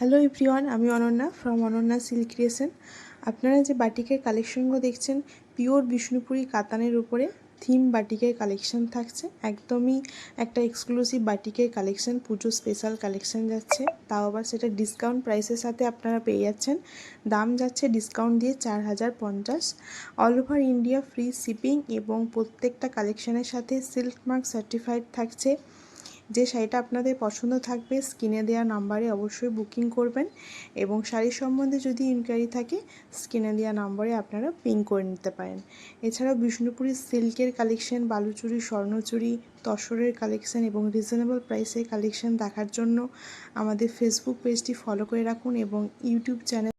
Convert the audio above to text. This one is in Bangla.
হ্যালো এভরিওয়ান আমি Ananya from Ananya silk creation আপনারা যে বাটিকের কালেকশনগুলো দেখছেন পিওর বিষ্ণুপুরি কাতানের উপরে থিম বাটিকের কালেকশন থাকছে। একদমই একটা এক্সক্লুসিভ বাটিকের কালেকশন, পুজো স্পেশাল কালেকশন যাচ্ছে। তাও আবার সেটা ডিসকাউন্ট প্রাইসের সাথে আপনারা পেয়ে যাচ্ছেন। দাম যাচ্ছে ডিসকাউন্ট দিয়ে চার হাজার পঞ্চাশ। All over India free shipping এবং প্রত্যেকটা কালেকশনের সাথে সিল্ক মার্ক সার্টিফাইড থাকছে। যে শাড়িটা আপনাদের পছন্দ থাকবে স্ক্রিনে দেওয়া নাম্বারে অবশ্যই বুকিং করবেন এবং শাড়ি সম্বন্ধে যদি ইনকোয়ারি থাকে স্ক্রিনে দেওয়া নাম্বারে আপনারা পিং করে নিতে পারেন। এছাড়াও বিষ্ণুপুরি সিল্কের কালেকশন বালুচুরি, স্বর্ণচুরি, তসরের কালেকশন এবং রিজনেবল প্রাইসের কালেকশন দেখার জন্য আমাদের ফেসবুক পেজটি ফলো করে রাখুন এবং ইউটিউব চ্যানেল